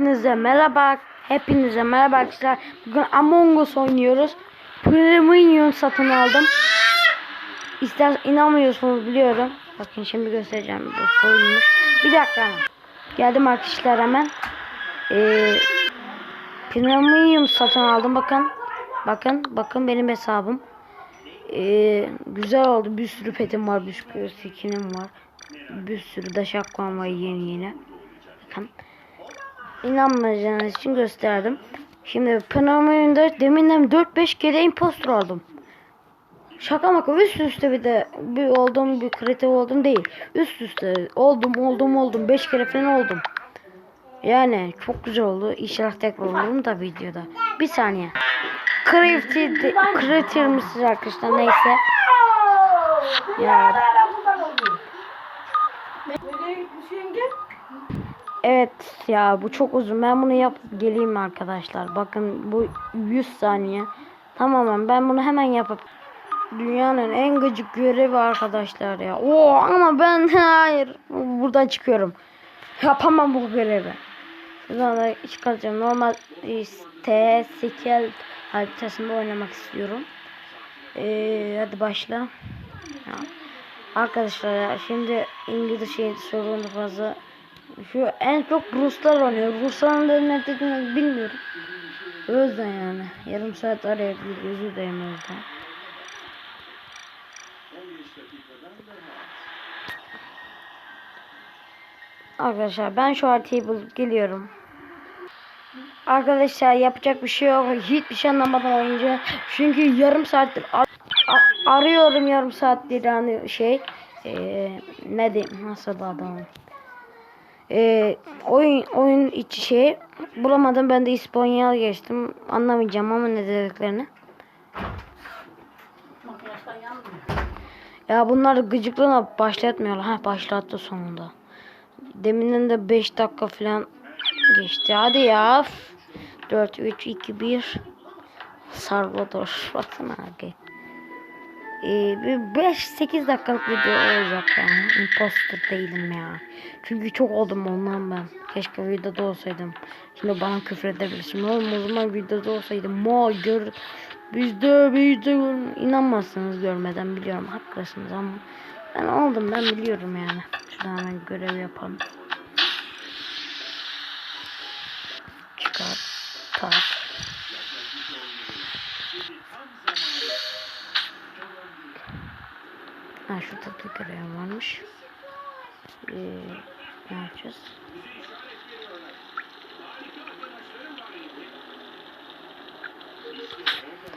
Hepinize merhaba. Hepinize merhaba arkadaşlar. Bugün Among Us oynuyoruz. Premium satın aldım. İster inanmıyorsunuz biliyorum. Bakın şimdi göstereceğim bu soyulmuş. Bir dakika. Geldim arkadaşlar hemen. Ee, Premium satın aldım bakın. Bakın bakın benim hesabım. Ee, güzel oldu. Bir sürü petim var. Bir sürü skinim var. Bir sürü de şapkam var yeni yeni. Bakın. İnanmayacağınız için gösterdim. Şimdi Panamera'da deminden 4-5 kere impostor oldum. Şaka maka üst üste bir de bir oldum bir kriter oldum değil. Üst üste oldum oldum oldum 5 kere falan oldum. Yani çok güzel oldu. İnşallah tekrar olurum da videoda. Bir saniye. Kriter, kriter misiniz arkadaşlar neyse. Ya Evet ya bu çok uzun. Ben bunu yapıp geleyim arkadaşlar. Bakın bu 100 saniye. Tamamen ben bunu hemen yapıp dünyanın en gıcık görevi arkadaşlar ya. Oo ama ben hayır buradan çıkıyorum. Yapamam bu görevi. Şuradan da çıkaracağım. Normal T sekel haritasında oynamak istiyorum. Ee, hadi başla. Ya. Arkadaşlar ya şimdi İngilizce sorunu fazla şu en çok Ruslar oynuyor. Rusların da ne dediğini bilmiyorum. O yüzden yani. Yarım saat arayabilir. Özür dilerim o yüzden. Arkadaşlar ben şu haritayı bulup geliyorum. Arkadaşlar yapacak bir şey yok. Hiçbir şey anlamadan oynayacağım. Çünkü yarım saattir ar- arıyorum yarım saattir yani şey. Ee, ne diyeyim nasıl adam. Ee, oyun oyun içi şey bulamadım ben de İspanyol geçtim anlamayacağım ama ne dediklerini. Ya bunlar gıcıklığına başlatmıyorlar. Ha başlattı sonunda. Deminden de 5 dakika falan geçti. Hadi ya. 4 3 2 1 Salvador. Baksana abi. Ee, bir 5-8 dakikalık video olacak yani. Imposter değilim ya. Çünkü çok oldum ondan ben. Keşke videoda olsaydım. Şimdi bana küfür edebilirsin. Oğlum o zaman videoda olsaydım. Ma gör. Bizde bizde inanmazsınız görmeden biliyorum. Haklısınız ama. Ben oldum ben biliyorum yani. Şuradan hemen görev yapalım. Çıkar. Tak. Şurada bir görev varmış. Ee, ne yapacağız?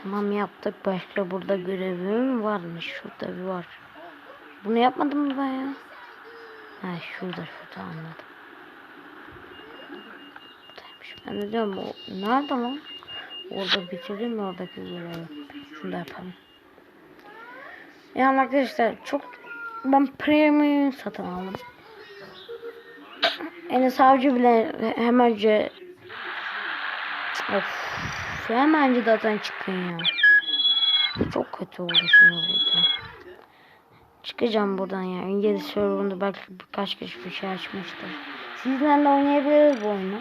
Tamam yaptık. Başka burada görevim varmış. Şurada bir var. Bunu yapmadım mı ben ya? Ha şurada şurada anladım. Buradaymış. Ben de diyorum o nerede lan? Orada bitirdim mi oradaki görevi? Şunu da yapalım. Yani arkadaşlar çok ben premium satın aldım. Enes Avcı bile hemenci of hemenci zaten çıkın ya. Çok kötü oldu şimdi burada. Çıkacağım buradan ya. İngiliz serverında belki birkaç kişi bir şey açmıştır. Sizlerle oynayabiliriz bu oyunu.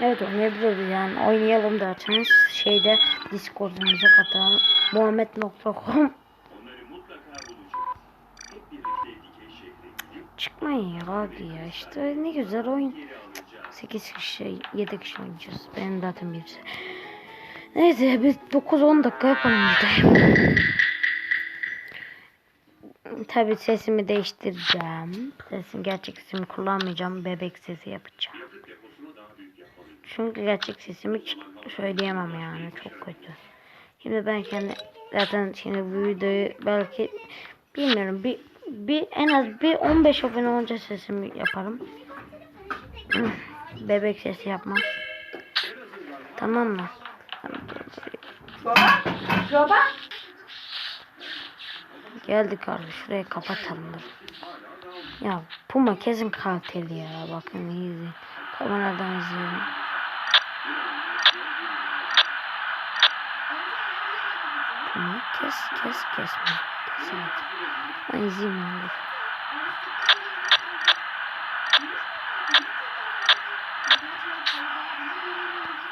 Evet oynayabiliriz yani. Oynayalım derseniz şeyde Discord'umuza katalım. Muhammed.com Çıkmayın ya hadi ya işte ne güzel oyun. 8 kişi 7 kişi oynayacağız. Benim zaten birisi. Neyse biz 9-10 dakika yapalım işte. Tabi sesimi değiştireceğim. Sesim gerçek sesimi kullanmayacağım. Bebek sesi yapacağım. Çünkü gerçek sesimi söyleyemem yani. Çok kötü. Şimdi ben kendi zaten şimdi bu videoyu belki bilmiyorum bir bir en az bir 15 abone olunca sesimi yaparım. Bebek sesi yapmam. Tamam mı? Baba. Baba. Geldik abi şurayı kapatalım dur. Ya Puma kesin kaliteli ya bakın izleyin. Kameradan izliyorum. kesme. Kes kes kesme. Kes. Ben izleyeyim abi.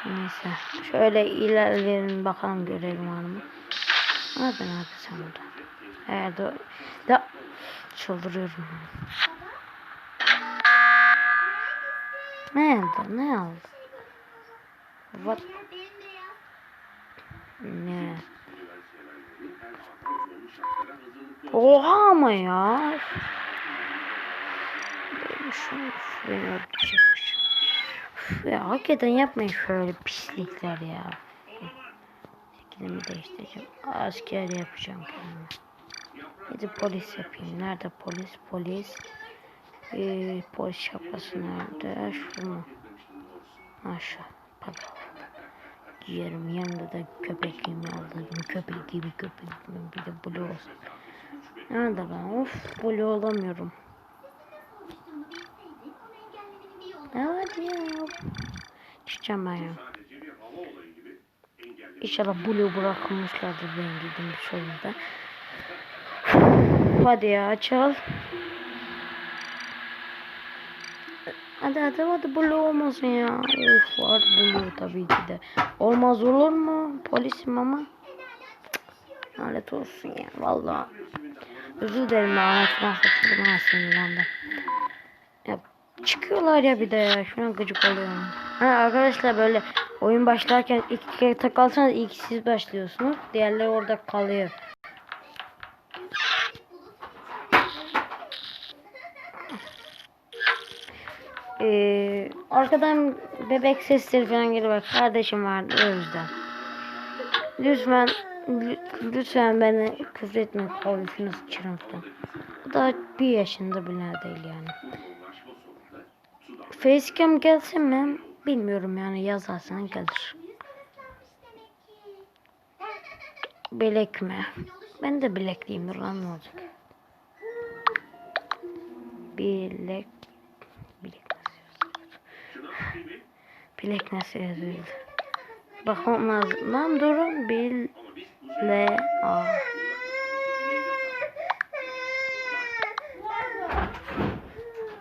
Neyse. Şöyle ilerleyelim bakalım görelim var mı? Nereden abi sen burada? Eğer de, de çıldırıyorum. Ne oldu? Ne oldu? What? Ne? Oha ama ya. Beni öldürecekmiş. Ya hakikaten yapmayın şöyle pislikler ya. Şeklimi değiştireceğim. Asker yapacağım kendime. Hadi polis yapayım. Nerede polis? Polis. Ee, polis şapkası nerede? Şu mu? Ha şu. Bak. Giyerim. Yanında da köpekliğimi aldım. Köpek gibi köpek gibi. Bir de blue olsun. Nerede ben? Of blue olamıyorum. Evet ya. Çıkacağım ben ya. İnşallah blue bırakılmışlardır benim giydiğim bir sorunda. Hadi ya açıl. Hadi hadi hadi blue olmasın ya. Of var blue tabii ki de. Olmaz olur mu? Polisim ama. Lanet olsun ya vallahi. Özür dilerim ben anlatmak satıldım ha sinirlendim. Ya çıkıyorlar ya bir de ya. Şuna gıcık oluyorum. Ha arkadaşlar böyle oyun başlarken iki kere takalsanız ilk siz başlıyorsunuz. Diğerleri orada kalıyor. Ee, arkadan bebek sesleri falan geliyor. Kardeşim vardı o yüzden. Lütfen lü- lütfen beni küfür etme konuşunu sıçırımdan. Bu da bir yaşında bile değil yani. Facecam gelse mi? Bilmiyorum yani yazarsan gelir. Bilek mi? Ben de bilekliyimdir lan ne olacak? Bilek nasıl yazılır? Bilek nasıl yazılır? Bakmam lazım. Lan durun. Bil le a.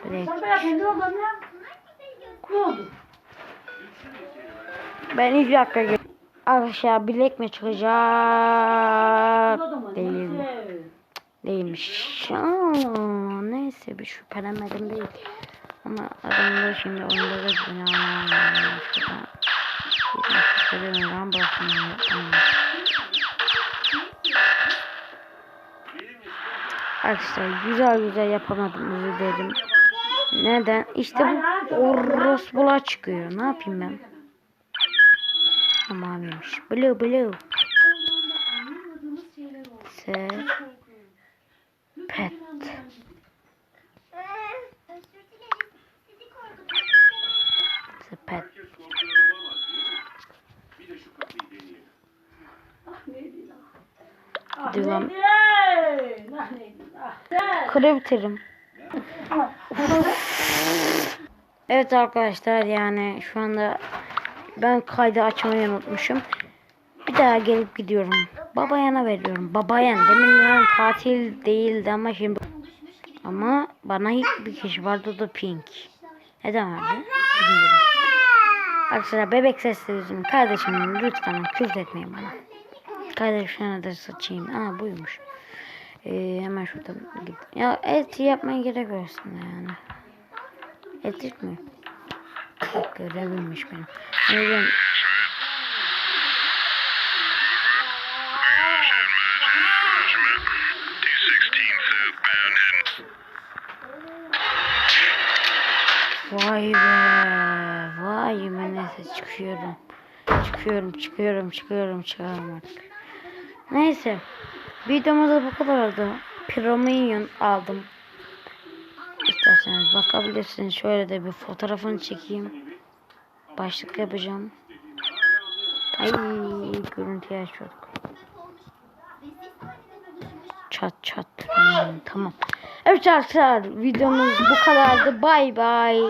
Bilek. Ben ilk dakika gel- Arkadaşlar bilek mi çıkacak? Değil. Değilmiş. Aa, neyse bir şüphelenmedim değil. Ama adamlar şimdi oyunda da. Şuradan Şuradan bakın. Arkadaşlar güzel güzel yapamadım özür dilerim. Neden? İşte bu orospular çıkıyor. Ne yapayım ben? Tamamıymış. Blue blue. Se Gel. Kırıvtırım. Evet arkadaşlar yani şu anda ben kaydı açmayı unutmuşum. Bir daha gelip gidiyorum. Babayana veriyorum. Babayan demin katil değildi ama şimdi ama bana bir kişi vardı da Pink. Neden vardı? Bilmiyorum. Arkadaşlar bebek sesleri yüzünden kardeşim lütfen küfür etmeyin bana. Kardeşim de saçayım. Aa buymuş. Ee, hemen şuradan git. Ya et yapmaya gerek yok aslında yani. Et etmiyor. Bak görevimmiş benim. Yüzden Vay be. Vay be neyse çıkıyorum. Çıkıyorum çıkıyorum çıkıyorum çıkıyorum artık. Neyse. Videomuz da bu kadardı. Pirominyon aldım. İsterseniz bakabilirsiniz. Şöyle de bir fotoğrafını çekeyim. Başlık yapacağım. Ay görüntüyü açıyorduk. Çat çat. Hmm, tamam. Evet arkadaşlar videomuz bu kadardı. Bay bay.